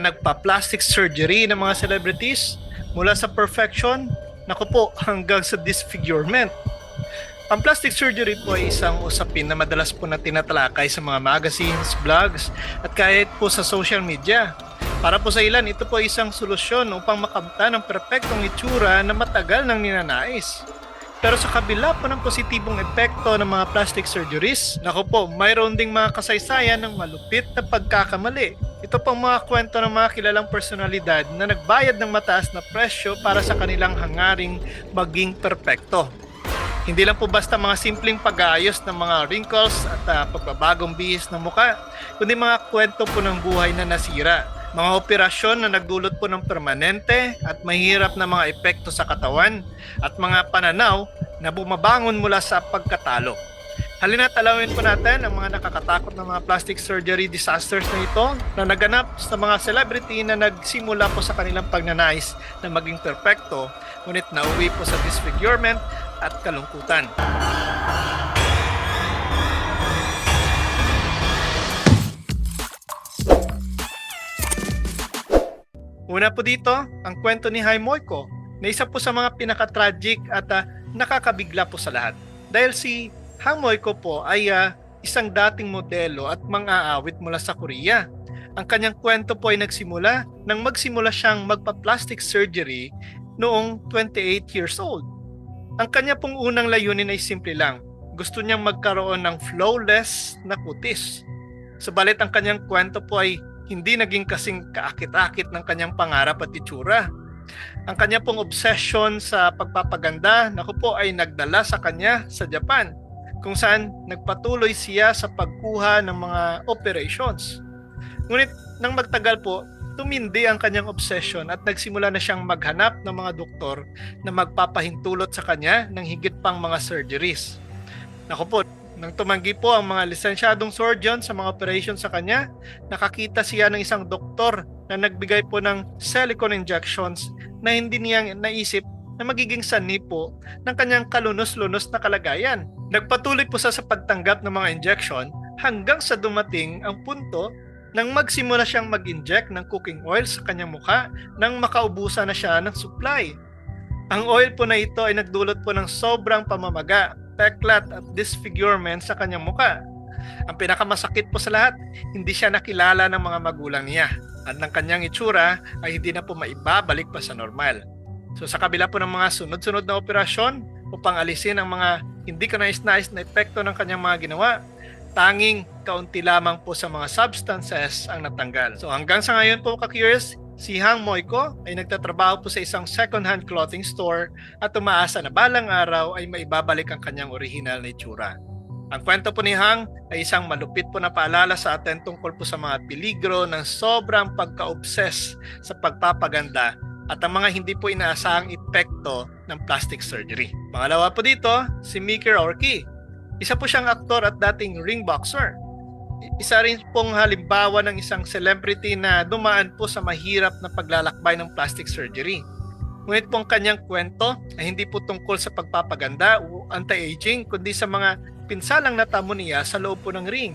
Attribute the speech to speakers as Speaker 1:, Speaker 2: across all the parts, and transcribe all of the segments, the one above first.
Speaker 1: nagpa-plastic surgery ng mga celebrities mula sa perfection, naku po, hanggang sa disfigurement. Ang plastic surgery po ay isang usapin na madalas po na tinatalakay sa mga magazines, blogs, at kahit po sa social media. Para po sa ilan, ito po ay isang solusyon upang makamta ng perpektong itsura na matagal nang ninanais. Pero sa kabila po ng positibong epekto ng mga plastic surgeries, naku po, mayroon ding mga kasaysayan ng malupit na pagkakamali. Ito pong mga kwento ng mga kilalang personalidad na nagbayad ng mataas na presyo para sa kanilang hangaring maging perpekto. Hindi lang po basta mga simpleng pag-aayos ng mga wrinkles at ah, pagbabagong bihis ng muka, kundi mga kwento po ng buhay na nasira. Mga operasyon na nagdulot po ng permanente at mahirap na mga epekto sa katawan at mga pananaw na bumabangon mula sa pagkatalo. Halina't alawin po natin ang mga nakakatakot na mga plastic surgery disasters na ito na naganap sa mga celebrity na nagsimula po sa kanilang pagnanais na maging perpekto ngunit nauwi po sa disfigurement at kalungkutan. Una po dito, ang kwento ni Jaime Moico na isa po sa mga pinaka-tragic at ah, nakakabigla po sa lahat. Dahil si Hang Moico po ay ah, isang dating modelo at mang-aawit mula sa Korea. Ang kanyang kwento po ay nagsimula nang magsimula siyang magpa-plastic surgery noong 28 years old. Ang kanya pong unang layunin ay simple lang. Gusto niyang magkaroon ng flawless na kutis. Subalit ang kanyang kwento po ay hindi naging kasing kaakit-akit ng kanyang pangarap at itsura. Ang kanya pong obsession sa pagpapaganda, naku po ay nagdala sa kanya sa Japan, kung saan nagpatuloy siya sa pagkuha ng mga operations. Ngunit nang magtagal po, tumindi ang kanyang obsession at nagsimula na siyang maghanap ng mga doktor na magpapahintulot sa kanya ng higit pang mga surgeries. Naku po, nang tumanggi po ang mga lisensyadong surgeon sa mga operation sa kanya, nakakita siya ng isang doktor na nagbigay po ng silicone injections na hindi niya naisip na magiging sanhi po ng kanyang kalunos-lunos na kalagayan. Nagpatuloy po siya sa pagtanggap ng mga injection hanggang sa dumating ang punto nang magsimula siyang mag-inject ng cooking oil sa kanyang mukha nang makaubusan na siya ng supply. Ang oil po na ito ay nagdulot po ng sobrang pamamaga, peklat at disfigurement sa kanyang muka. Ang pinakamasakit po sa lahat, hindi siya nakilala ng mga magulang niya at ng kanyang itsura ay hindi na po maibabalik pa sa normal. So sa kabila po ng mga sunod-sunod na operasyon upang alisin ang mga hindi ka nais-nais na epekto ng kanyang mga ginawa, tanging kaunti lamang po sa mga substances ang natanggal. So hanggang sa ngayon po ka-curious, si Hang Moiko ay nagtatrabaho po sa isang second-hand clothing store at umaasa na balang araw ay maibabalik ang kanyang original na itsura. Ang kwento po ni Hang ay isang malupit po na paalala sa atin tungkol po sa mga peligro ng sobrang pagka-obsess sa pagpapaganda at ang mga hindi po inaasahang epekto ng plastic surgery. Pangalawa po dito, si Mickey Rourke. Isa po siyang aktor at dating ring boxer. Isa rin pong halimbawa ng isang celebrity na dumaan po sa mahirap na paglalakbay ng plastic surgery. Ngunit pong kanyang kwento ay hindi po tungkol sa pagpapaganda o anti-aging kundi sa mga pinsalang natamo niya sa loob po ng ring.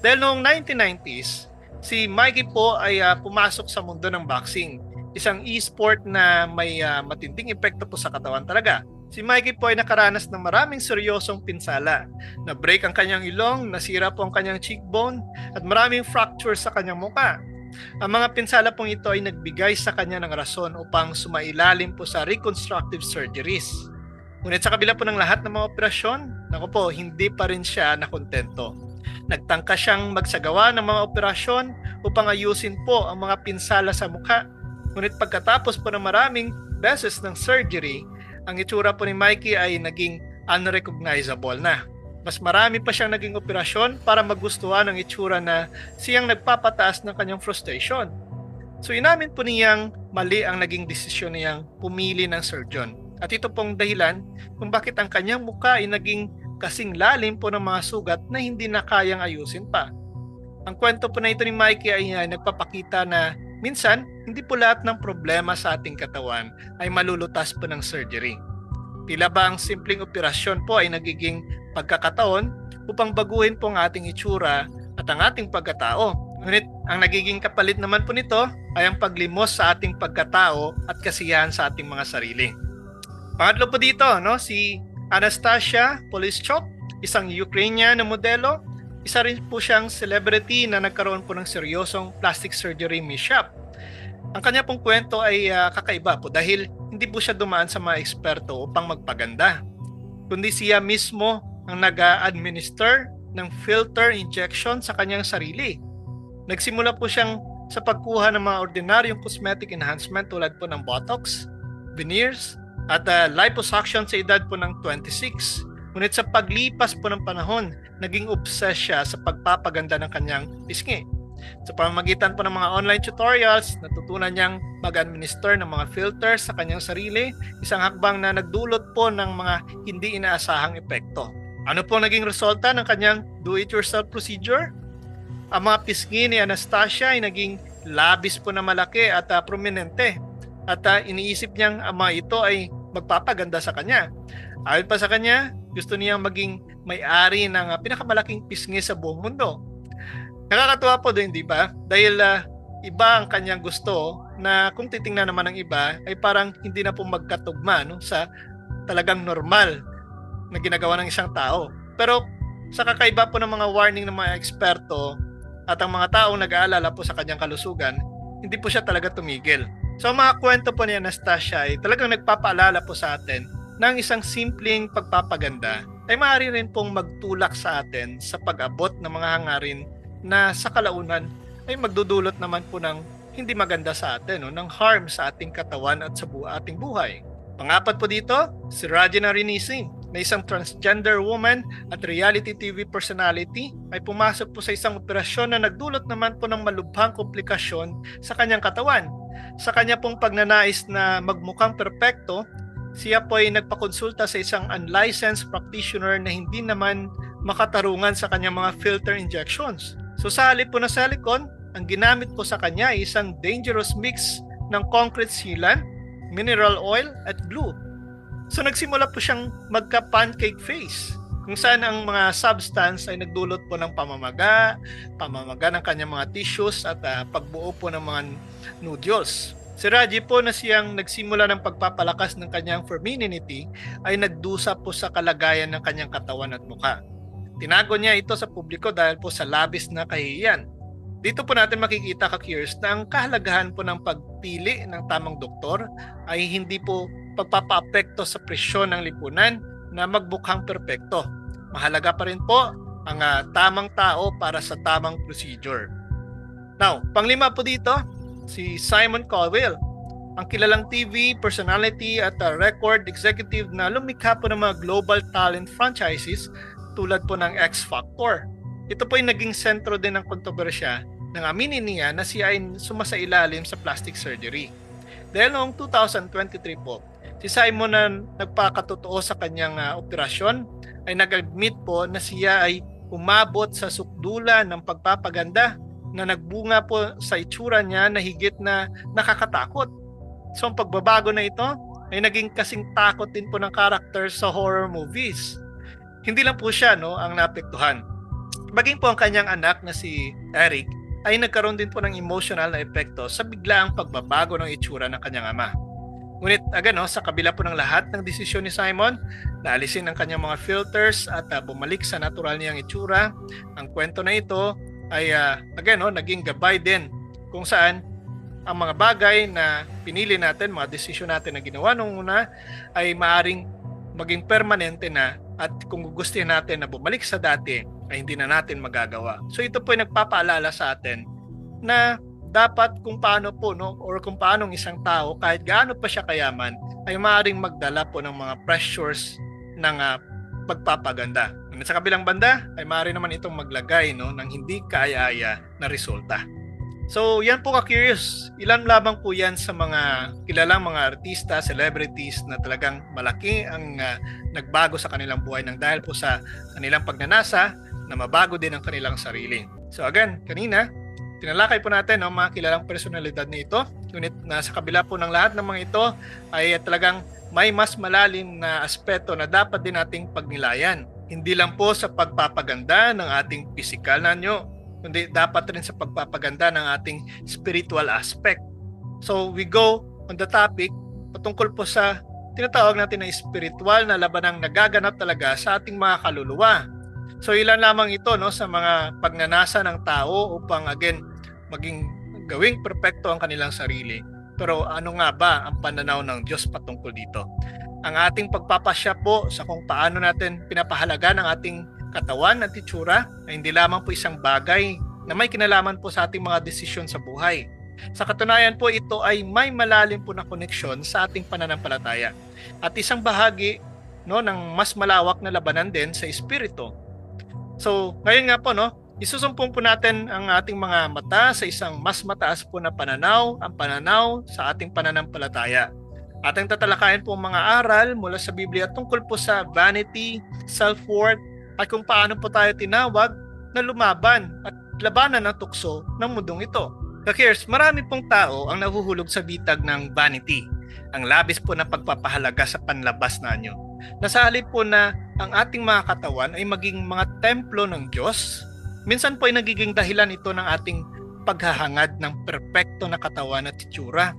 Speaker 1: Dahil noong 1990s, si Mikey po ay ah, pumasok sa mundo ng boxing. Isang e-sport na may ah, matinding epekto po sa katawan talaga. Si Mikey po ay nakaranas ng maraming seryosong pinsala. Na-break ang kanyang ilong, nasira po ang kanyang cheekbone, at maraming fractures sa kanyang muka. Ang mga pinsala pong ito ay nagbigay sa kanya ng rason upang sumailalim po sa reconstructive surgeries. Ngunit sa kabila po ng lahat ng mga operasyon, naku po, hindi pa rin siya nakontento. Nagtangka siyang magsagawa ng mga operasyon upang ayusin po ang mga pinsala sa mukha. Ngunit pagkatapos po ng maraming beses ng surgery, ang itsura po ni Mikey ay naging unrecognizable na. Mas marami pa siyang naging operasyon para magustuhan ang itsura na siyang nagpapataas ng kanyang frustration. So inamin po niyang mali ang naging desisyon niyang pumili ng surgeon. At ito pong dahilan kung bakit ang kanyang mukha ay naging kasing lalim po ng mga sugat na hindi na kayang ayusin pa. Ang kwento po na ito ni Mikey ay uh, nagpapakita na minsan hindi po lahat ng problema sa ating katawan ay malulutas po ng surgery. Tila ba ang simpleng operasyon po ay nagiging pagkakataon upang baguhin po ang ating itsura at ang ating pagkatao. Ngunit ang nagiging kapalit naman po nito ay ang paglimos sa ating pagkatao at kasiyahan sa ating mga sarili. Pangatlo po dito, no, si Anastasia Polischuk, isang Ukrainian na modelo. Isa rin po siyang celebrity na nagkaroon po ng seryosong plastic surgery mishap. Ang kanya pong kwento ay ah, kakaiba po dahil hindi po siya dumaan sa mga eksperto upang magpaganda. Kundi siya mismo ang nag-administer ng filter injection sa kanyang sarili. Nagsimula po siyang sa pagkuha ng mga ordinaryong cosmetic enhancement tulad po ng Botox, veneers, at uh, liposuction sa edad po ng 26. Ngunit sa paglipas po ng panahon, naging obsessed siya sa pagpapaganda ng kanyang pisngi. Sa pamamagitan po ng mga online tutorials, natutunan niyang mag-administer ng mga filters sa kanyang sarili, isang hakbang na nagdulot po ng mga hindi inaasahang epekto. Ano po naging resulta ng kanyang do-it-yourself procedure? Ang mga pisngi ni Anastasia ay naging labis po na malaki at uh, prominente. At uh, iniisip niyang ang mga ito ay magpapaganda sa kanya. Ayon pa sa kanya, gusto niyang maging may-ari ng uh, pinakamalaking pisngi sa buong mundo. Nakakatuwa po din, di ba? Dahil uh, iba ang kanyang gusto na kung titingnan naman ng iba ay parang hindi na po magkatugma no, sa talagang normal na ginagawa ng isang tao. Pero sa kakaiba po ng mga warning ng mga eksperto at ang mga taong nag-aalala po sa kanyang kalusugan, hindi po siya talaga tumigil. So ang mga kwento po ni Anastasia ay talagang nagpapaalala po sa atin ng isang simpleng pagpapaganda ay maaari rin pong magtulak sa atin sa pag-abot ng mga hangarin na sa kalaunan ay magdudulot naman po ng hindi maganda sa atin, no? ng harm sa ating katawan at sa bu- ating buhay. Pangapat po dito, si Rajana Rinisi, na isang transgender woman at reality TV personality ay pumasok po sa isang operasyon na nagdulot naman po ng malubhang komplikasyon sa kanyang katawan. Sa kanya pong pagnanais na magmukhang perpekto, siya po ay nagpakonsulta sa isang unlicensed practitioner na hindi naman makatarungan sa kanyang mga filter injections. So sa po na silicone, ang ginamit po sa kanya ay isang dangerous mix ng concrete sealant, mineral oil at glue. So nagsimula po siyang magka-pancake face kung saan ang mga substance ay nagdulot po ng pamamaga, pamamaga ng kanyang mga tissues at uh, pagbuo po ng mga nodules. Si Raji po na siyang nagsimula ng pagpapalakas ng kanyang femininity ay nagdusa po sa kalagayan ng kanyang katawan at mukha. Tinago niya ito sa publiko dahil po sa labis na kahihiyan. Dito po natin makikita ka-curious na ang kahalagahan po ng pagpili ng tamang doktor ay hindi po pagpapaapekto sa presyon ng lipunan na magbukhang perpekto. Mahalaga pa rin po ang uh, tamang tao para sa tamang procedure. Now, panglima po dito, si Simon Cowell, ang kilalang TV personality at uh, record executive na lumikha po ng mga global talent franchises tulad po ng X Factor. Ito po ay naging sentro din ng kontrobersya nang aminin niya na siya ay sumasailalim sa plastic surgery. Dahil noong 2023 po, si Simon na nagpakatotoo sa kanyang uh, operasyon ay nag-admit po na siya ay umabot sa sukdula ng pagpapaganda na nagbunga po sa itsura niya na higit na nakakatakot. So ang pagbabago na ito ay naging kasing takot din po ng character sa horror movies. Hindi lang po siya no, ang naapektuhan. Maging po ang kanyang anak na si Eric ay nagkaroon din po ng emotional na epekto sa biglaang pagbabago ng itsura ng kanyang ama. Ngunit again, no, sa kabila po ng lahat ng desisyon ni Simon, naalisin ang kanyang mga filters at uh, bumalik sa natural niyang itsura. Ang kwento na ito ay uh, again, no, naging gabay din kung saan ang mga bagay na pinili natin, mga desisyon natin na ginawa nung una ay maaring maging permanente na at kung gusto natin na bumalik sa dati ay hindi na natin magagawa. So ito po ay nagpapaalala sa atin na dapat kung paano po no or kung paano ng isang tao kahit gaano pa siya kayaman ay maaaring magdala po ng mga pressures ng uh, pagpapaganda. At sa kabilang banda ay maaari naman itong maglagay no ng hindi kaaya-aya na resulta. So yan po ka-curious. Ilan lamang po yan sa mga kilalang mga artista, celebrities na talagang malaki ang uh, nagbago sa kanilang buhay ng dahil po sa kanilang pagnanasa na mabago din ang kanilang sarili. So again, kanina, tinalakay po natin ang no, mga kilalang personalidad na ito. Ngunit nasa kabila po ng lahat ng mga ito ay talagang may mas malalim na aspeto na dapat din nating pagnilayan. Hindi lang po sa pagpapaganda ng ating pisikal na nyo, kundi dapat rin sa pagpapaganda ng ating spiritual aspect. So we go on the topic patungkol po sa tinatawag natin na spiritual na labanang nagaganap talaga sa ating mga kaluluwa. So ilan lamang ito no sa mga pagnanasa ng tao upang again maging gawing perpekto ang kanilang sarili. Pero ano nga ba ang pananaw ng Diyos patungkol dito? Ang ating pagpapasya po sa kung paano natin pinapahalaga ng ating katawan at itsura ay hindi lamang po isang bagay na may kinalaman po sa ating mga desisyon sa buhay. Sa katunayan po ito ay may malalim po na koneksyon sa ating pananampalataya at isang bahagi no ng mas malawak na labanan din sa espiritu. So, ngayon nga po no, isusumpong po natin ang ating mga mata sa isang mas mataas po na pananaw, ang pananaw sa ating pananampalataya. Ating tatalakayin po ang mga aral mula sa Biblia tungkol po sa vanity, self-worth, at kung paano po tayo tinawag na lumaban at labanan ng tukso ng mundong ito. Kakiers, marami pong tao ang nahuhulog sa bitag ng vanity, ang labis po na pagpapahalaga sa panlabas na anyo. Nasa po na ang ating mga katawan ay maging mga templo ng Diyos, minsan po ay nagiging dahilan ito ng ating paghahangad ng perpekto na katawan at itsura.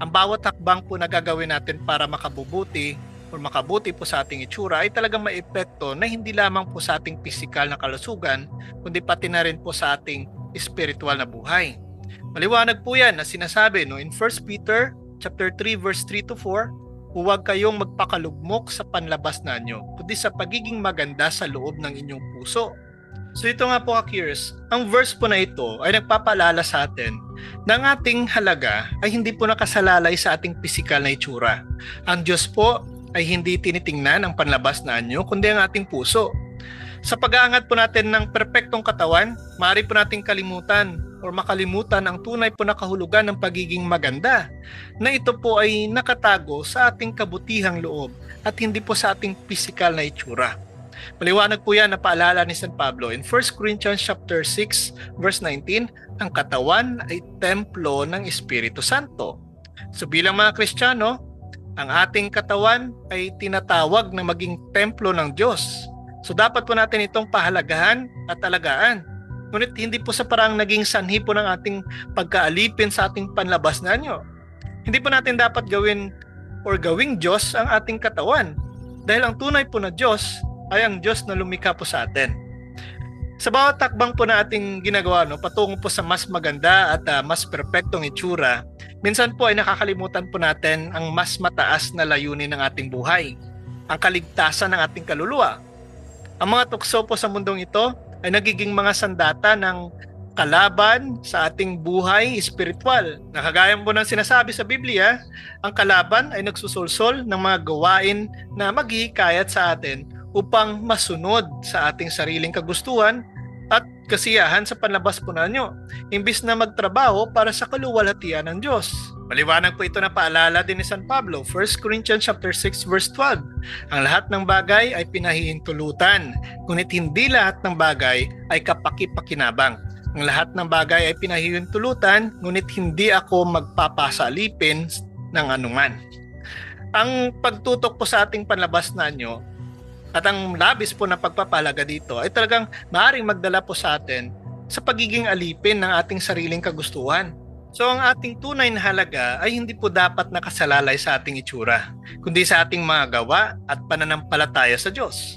Speaker 1: Ang bawat hakbang po na gagawin natin para makabubuti o makabuti po sa ating itsura ay talagang may epekto na hindi lamang po sa ating pisikal na kalusugan, kundi pati na rin po sa ating spiritual na buhay. Maliwanag po yan na sinasabi no, in 1 Peter chapter 3 verse 3 to 4, huwag kayong magpakalugmok sa panlabas na kundi sa pagiging maganda sa loob ng inyong puso. So ito nga po ka-curious, ang verse po na ito ay nagpapalala sa atin na ang ating halaga ay hindi po nakasalalay sa ating pisikal na itsura. Ang Diyos po ay hindi tinitingnan ang panlabas na anyo, kundi ang ating puso. Sa pag-aangat po natin ng perpektong katawan, maaari po nating kalimutan o makalimutan ang tunay po na kahulugan ng pagiging maganda na ito po ay nakatago sa ating kabutihang loob at hindi po sa ating pisikal na itsura. Maliwanag po yan na paalala ni San Pablo in 1 Corinthians chapter 6 verse 19, ang katawan ay templo ng Espiritu Santo. So bilang mga Kristiyano, ang ating katawan ay tinatawag na maging templo ng Diyos. So dapat po natin itong pahalagahan at alagaan. Ngunit hindi po sa parang naging sanhi po ng ating pagkaalipin sa ating panlabas na nyo. Hindi po natin dapat gawin or gawing Diyos ang ating katawan. Dahil ang tunay po na Diyos ay ang Diyos na lumikha po sa atin. Sa bawat takbang po na ating ginagawa, no, patungo po sa mas maganda at uh, mas perpektong itsura, minsan po ay nakakalimutan po natin ang mas mataas na layunin ng ating buhay, ang kaligtasan ng ating kaluluwa. Ang mga tukso po sa mundong ito ay nagiging mga sandata ng kalaban sa ating buhay espiritual. Nakagaya po ng sinasabi sa Biblia, ang kalaban ay nagsusulsol ng mga gawain na maghihikayat sa atin upang masunod sa ating sariling kagustuhan at kasiyahan sa panlabas po ninyo, imbis na magtrabaho para sa kaluwalhatian ng Diyos. Maliwanag po ito na paalala din ni San Pablo, 1 Corinthians chapter 6 verse 12. Ang lahat ng bagay ay pinahihintulutan, ngunit hindi lahat ng bagay ay kapakipakinabang. Ang lahat ng bagay ay pinahihintulutan, ngunit hindi ako magpapasalipin ng anuman. Ang pagtutok po sa ating panlabas na nyo at ang labis po na pagpapalaga dito ay talagang maaaring magdala po sa atin sa pagiging alipin ng ating sariling kagustuhan. So ang ating tunay na halaga ay hindi po dapat nakasalalay sa ating itsura, kundi sa ating mga gawa at pananampalataya sa Diyos.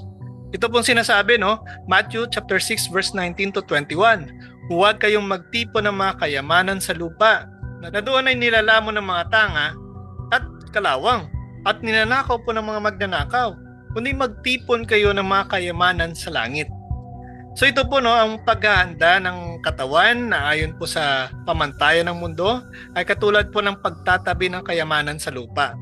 Speaker 1: Ito pong sinasabi, no? Matthew chapter 6 verse 19 to 21. Huwag kayong magtipo ng mga kayamanan sa lupa na doon ay nilalamon ng mga tanga at kalawang at ninanakaw po ng mga magnanakaw kundi magtipon kayo ng mga kayamanan sa langit. So ito po no, ang paghahanda ng katawan na ayon po sa pamantayan ng mundo ay katulad po ng pagtatabi ng kayamanan sa lupa.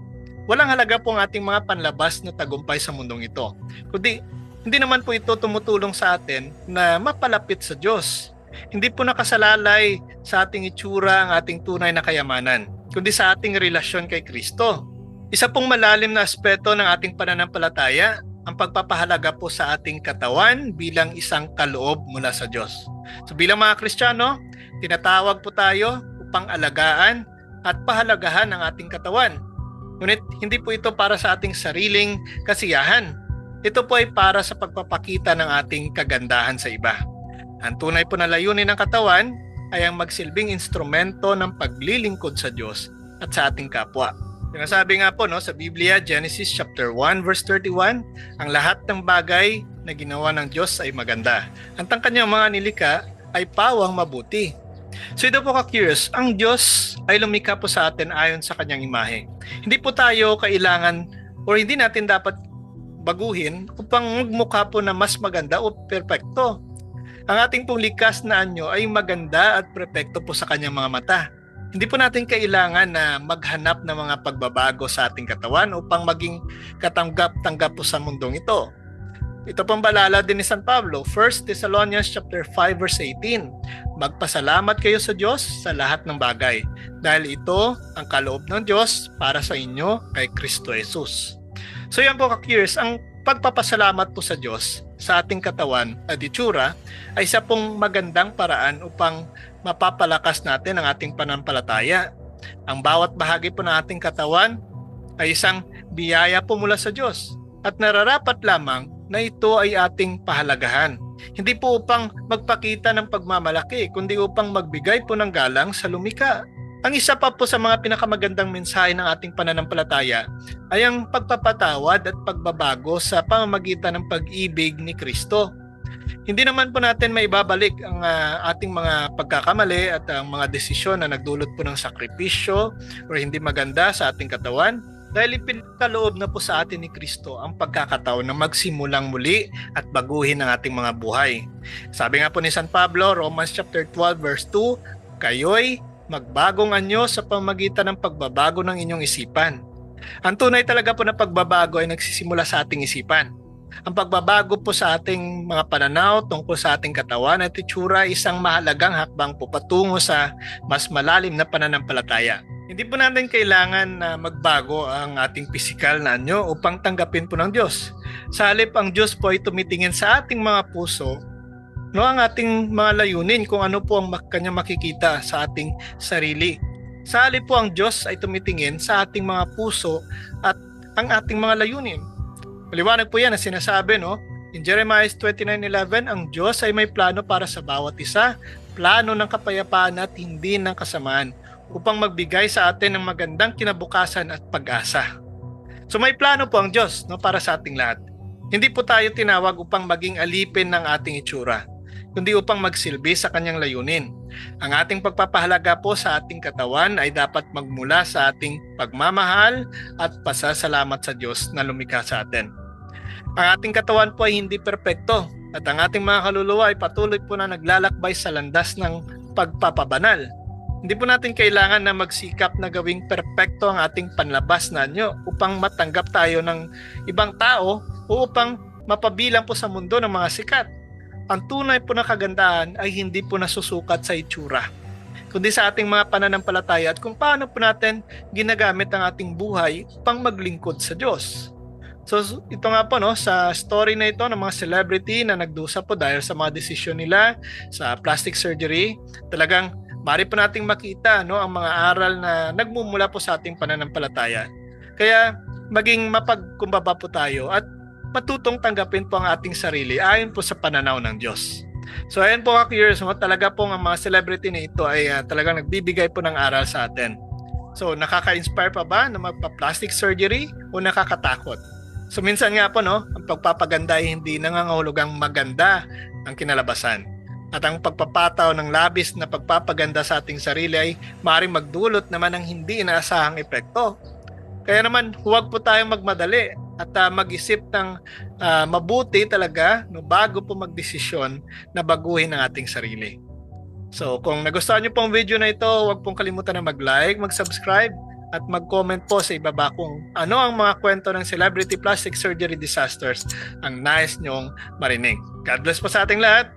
Speaker 1: Walang halaga po ang ating mga panlabas na tagumpay sa mundong ito. Kundi hindi naman po ito tumutulong sa atin na mapalapit sa Diyos. Hindi po nakasalalay sa ating itsura ang ating tunay na kayamanan, kundi sa ating relasyon kay Kristo. Isa pong malalim na aspeto ng ating pananampalataya ang pagpapahalaga po sa ating katawan bilang isang kaloob mula sa Diyos. So bilang mga Kristiyano, tinatawag po tayo upang alagaan at pahalagahan ang ating katawan. Ngunit hindi po ito para sa ating sariling kasiyahan. Ito po ay para sa pagpapakita ng ating kagandahan sa iba. Ang tunay po na layunin ng katawan ay ang magsilbing instrumento ng paglilingkod sa Diyos at sa ating kapwa. Sinasabi nga po no, sa Biblia, Genesis chapter 1 verse 31, ang lahat ng bagay na ginawa ng Diyos ay maganda. Ang kanyang mga nilika ay pawang mabuti. So ito po ka-curious, ang Diyos ay lumikha po sa atin ayon sa kanyang imahe. Hindi po tayo kailangan or hindi natin dapat baguhin upang magmukha po na mas maganda o perpekto. Ang ating pong likas na anyo ay maganda at perpekto po sa kanyang mga mata. Hindi po natin kailangan na maghanap ng mga pagbabago sa ating katawan upang maging katanggap-tanggap po sa mundong ito. Ito pong balala din ni San Pablo, 1 Thessalonians chapter 5 verse 18. Magpasalamat kayo sa Diyos sa lahat ng bagay dahil ito ang kaloob ng Diyos para sa inyo kay Kristo Jesus. So yan po ka-curious, ang pagpapasalamat po sa Diyos sa ating katawan at itsura ay isa pong magandang paraan upang mapapalakas natin ang ating pananampalataya. Ang bawat bahagi po ng ating katawan ay isang biyaya po mula sa Diyos at nararapat lamang na ito ay ating pahalagahan. Hindi po upang magpakita ng pagmamalaki, kundi upang magbigay po ng galang sa lumika. Ang isa pa po sa mga pinakamagandang mensahe ng ating pananampalataya ay ang pagpapatawad at pagbabago sa pamamagitan ng pag-ibig ni Kristo. Hindi naman po natin maibabalik ang ah, ating mga pagkakamali at ang mga desisyon na nagdulot po ng sakripisyo o hindi maganda sa ating katawan dahil ipinagkaloob na po sa atin ni Kristo ang pagkakataon na magsimulang muli at baguhin ang ating mga buhay. Sabi nga po ni San Pablo, Romans chapter 12 verse 2, Kayo'y magbagong anyo sa pamagitan ng pagbabago ng inyong isipan. Ang tunay talaga po na pagbabago ay nagsisimula sa ating isipan. Ang pagbabago po sa ating mga pananaw tungkol sa ating katawan at itsura ay isang mahalagang hakbang po patungo sa mas malalim na pananampalataya. Hindi po natin kailangan na magbago ang ating pisikal na anyo upang tanggapin po ng Diyos. Sa halip ang Diyos po ay tumitingin sa ating mga puso no ang ating mga layunin kung ano po ang kanya makikita sa ating sarili. Sa po ang Diyos ay tumitingin sa ating mga puso at ang ating mga layunin. Maliwanag po yan na sinasabi no in Jeremiah 29:11 ang Diyos ay may plano para sa bawat isa, plano ng kapayapaan at hindi ng kasamaan upang magbigay sa atin ng magandang kinabukasan at pag-asa. So may plano po ang Diyos no, para sa ating lahat. Hindi po tayo tinawag upang maging alipin ng ating itsura, kundi upang magsilbi sa kanyang layunin. Ang ating pagpapahalaga po sa ating katawan ay dapat magmula sa ating pagmamahal at pasasalamat sa Diyos na lumikha sa atin. Ang ating katawan po ay hindi perpekto at ang ating mga kaluluwa ay patuloy po na naglalakbay sa landas ng pagpapabanal. Hindi po natin kailangan na magsikap na gawing perpekto ang ating panlabas na nyo upang matanggap tayo ng ibang tao o upang mapabilang po sa mundo ng mga sikat. Ang tunay po na kagandahan ay hindi po nasusukat sa itsura, kundi sa ating mga pananampalataya at kung paano po natin ginagamit ang ating buhay upang maglingkod sa Diyos. So ito nga po no sa story na ito ng mga celebrity na nagdusa po dahil sa mga desisyon nila sa plastic surgery, talagang mari po nating makita no ang mga aral na nagmumula po sa ating pananampalataya. Kaya maging mapagkumbaba po tayo at matutong tanggapin po ang ating sarili ayon po sa pananaw ng Diyos. So ayan po ka-curious mo, talaga po ang mga celebrity na ito ay ah, talagang nagbibigay po ng aral sa atin. So nakaka-inspire pa ba na magpa-plastic surgery o nakakatakot? So minsan nga po no, ang pagpapaganda ay hindi nangangahulugang maganda ang kinalabasan. At ang pagpapataw ng labis na pagpapaganda sa ating sarili ay maaaring magdulot naman ng hindi inaasahang epekto. Kaya naman huwag po tayong magmadali at ah, mag-isip ng ah, mabuti talaga no, bago po magdesisyon na baguhin ang ating sarili. So kung nagustuhan niyo pong video na ito, huwag pong kalimutan na mag-like, mag-subscribe, at mag-comment po sa ibaba kung ano ang mga kwento ng celebrity plastic surgery disasters ang nais nyong marinig. God bless po sa ating lahat!